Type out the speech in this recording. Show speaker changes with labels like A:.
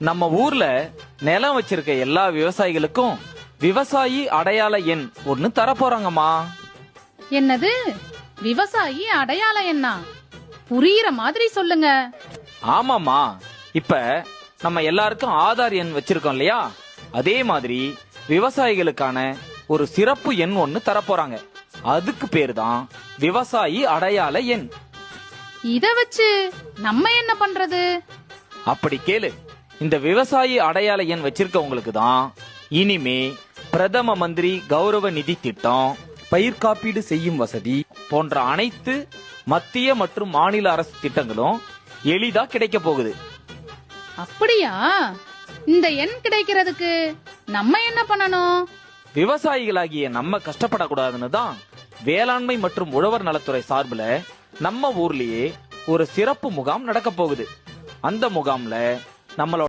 A: நம்ம ஊர்ல நிலம் வச்சிருக்க எல்லா விவசாயிகளுக்கும் விவசாயி அடையாள எண் ஒன்னு தரப்போறாங்கம்மா
B: என்னது? விவசாயி அடையாள என்ன புரியுற மாதிரி சொல்லுங்க.
A: ஆமாமா இப்ப நம்ம எல்லாருக்கும் ஆதார் எண் வச்சிருக்கோம் இல்லையா? அதே மாதிரி விவசாயிகளுக்கான ஒரு சிறப்பு எண் ஒன்னு தரப்போறாங்க அதுக்கு பேரு தான் விவசாயி அடையாள எண்.
B: இத வச்சு நம்ம என்ன பண்றது?
A: அப்படி கேளு. இந்த விவசாயி அடையாள எண் வச்சிருக்கவங்களுக்கு தான் இனிமே பிரதம மந்திரி கௌரவ நிதி திட்டம் பயிர் காப்பீடு செய்யும் வசதி போன்ற அனைத்து மத்திய மற்றும் மாநில அரசு திட்டங்களும் எளிதா கிடைக்க போகுது.
B: அப்படியா? இந்த எண் கிடைக்கிறதுக்கு நம்ம என்ன பண்ணணும்?
A: விவசாயிகளாகிய நம்ம கஷ்டப்படக்கூடாதுன்னு தான் வேளாண்மை மற்றும் உழவர் நலத்துறை சார்புல நம்ம ஊர்லயே ஒரு சிறப்பு முகாம் நடக்க போகுது. அந்த முகாம்ல நம்மளோட